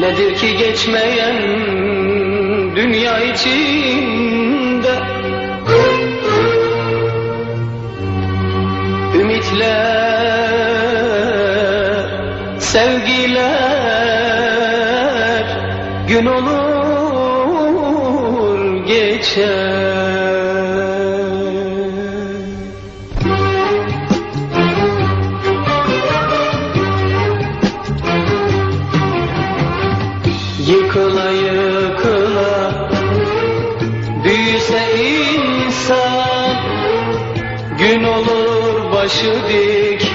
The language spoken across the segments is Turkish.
Nedir ki geçmeyen dünya içinde? Ümitler, sevgiler gün olur geçer Yıkıla yıkıla. Büyüse insan Gün olur başı dik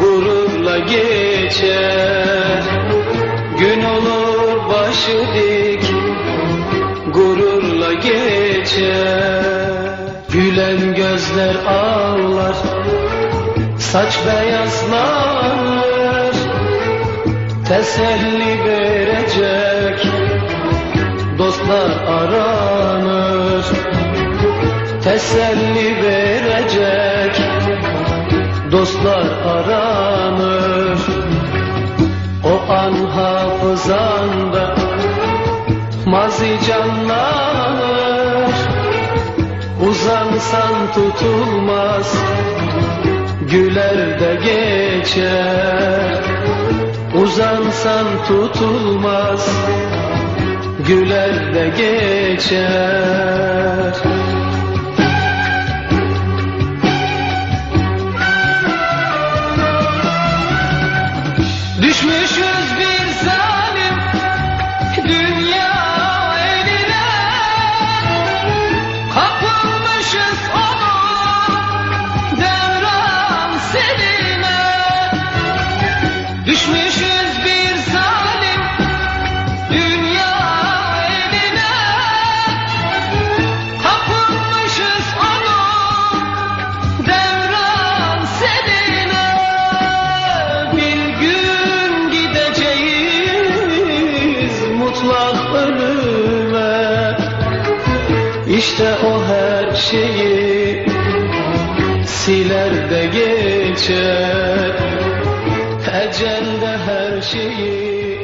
gururla geçer. Gün olur başı dik gururla geçer. Gülen gözler ağlar saç beyazlar Teselli verecek dostlar aranır. Teselli verecek dostlar aranır. O an hafızanda mazi canlar Uzansan tutulmaz güler de geçer Uzansan tutulmaz Güler de geçer. Düşmüşüz bir zalim dünya eline Kapılmışız onun devran seline Düşmüşüz İşte o her şeyi siler de geçer. Ecel de her şeyi